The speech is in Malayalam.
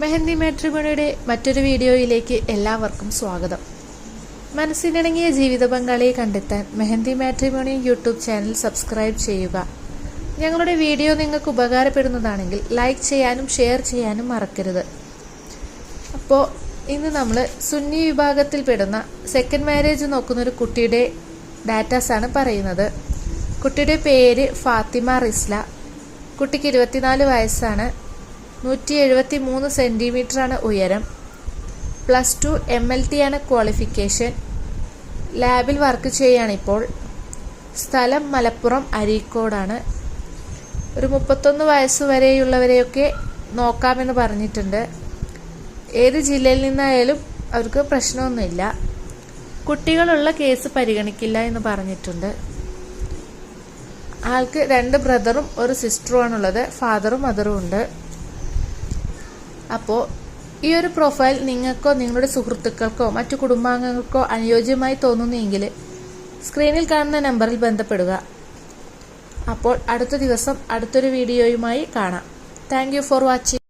മെഹന്തി മാട്രിമോണിയുടെ മറ്റൊരു വീഡിയോയിലേക്ക് എല്ലാവർക്കും സ്വാഗതം. മനസ്സിനിണങ്ങിയ ജീവിത പങ്കാളിയെ കണ്ടെത്താൻ Mehndi matrimony YouTube channel subscribe ചെയ്യുക. ഞങ്ങളുടെ വീഡിയോ നിങ്ങൾക്ക് ഉപകാരപ്പെടുന്നതാണെങ്കിൽ ലൈക്ക് ചെയ്യാനും ഷെയർ ചെയ്യാനും മറക്കരുത്. അപ്പോൾ ഇന്ന് നമ്മൾ സുന്നി വിഭാഗത്തിൽപ്പെടുന്ന സെക്കൻഡ് മാരേജ് നോക്കുന്ന ഒരു കുട്ടിയുടെ ഡാറ്റാസാണ് പറയുന്നത്. കുട്ടിയുടെ പേര് ഫാത്തിമ റിസ്ല. കുട്ടിക്ക് ഇരുപത്തിനാല് വയസ്സാണ്. നൂറ്റി എഴുപത്തി മൂന്ന് സെന്റിമീറ്റർ ആണ് ഉയരം. Plus two M L T ആണ് ക്വാളിഫിക്കേഷൻ ലാബിൽ വർക്ക് ചെയ്യുകയാണിപ്പോൾ. സ്ഥലം മലപ്പുറം അരീക്കോടാണ്. ഒരു മുപ്പത്തൊന്ന് വയസ്സ് വരെയുള്ളവരെയൊക്കെ നോക്കാമെന്ന് പറഞ്ഞിട്ടുണ്ട്. ഏത് ജില്ലയിൽ നിന്നായാലും അവർക്ക് പ്രശ്നമൊന്നുമില്ല. കുട്ടികളുള്ള കേസ് പരിഗണിക്കില്ല എന്ന് പറഞ്ഞിട്ടുണ്ട്. ആൾക്ക് രണ്ട് ബ്രദറും ഒരു സിസ്റ്ററുമാണുള്ളത്. ഫാദറും മദറും ഉണ്ട്. അപ്പോൾ ഈ ഒരു പ്രൊഫൈൽ നിങ്ങൾക്കോ നിങ്ങളുടെ സുഹൃത്തുക്കൾക്കോ മറ്റു കുടുംബാംഗങ്ങൾക്കോ അനുയോജ്യമായി തോന്നുന്നെങ്കിൽ സ്ക്രീനിൽ കാണുന്ന നമ്പറിൽ ബന്ധപ്പെടുക. അപ്പോൾ അടുത്ത ദിവസം അടുത്തൊരു വീഡിയോയുമായി കാണാം. Thank for watching